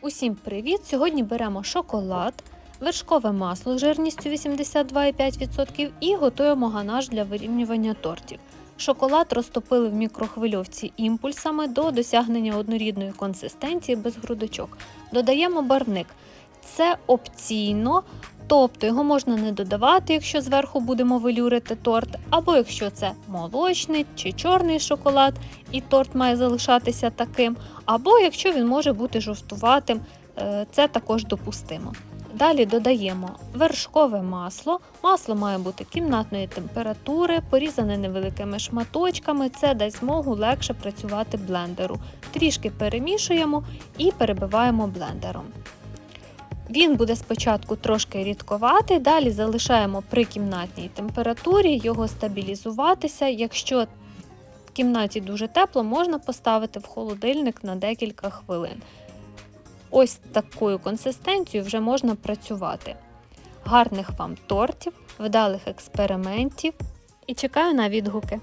Усім привіт! Сьогодні беремо шоколад, вершкове масло жирністю 82,5% і готуємо ганаш для вирівнювання тортів. Шоколад розтопили в мікрохвильовці імпульсами до досягнення однорідної консистенції без грудочок. Додаємо барвник. Це опційно, тобто його можна не додавати, якщо зверху будемо велюрити торт, або якщо це молочний чи чорний шоколад, і торт має залишатися таким, або якщо він може бути жовтуватим, е, це також допустимо. Далі додаємо вершкове масло. Масло має бути кімнатної температури, порізане невеликими шматочками. Це дасть змогу легше працювати блендеру. Трішки перемішуємо і перебиваємо блендером. Він буде спочатку трошки рідковатий, далі залишаємо при кімнатній температурі його стабілізуватися. Якщо в кімнаті дуже тепло, можна поставити в холодильник на декілька хвилин. Ось такою консистенцією вже можна працювати. Гарних вам тортів, вдалих експериментів і чекаю на відгуки.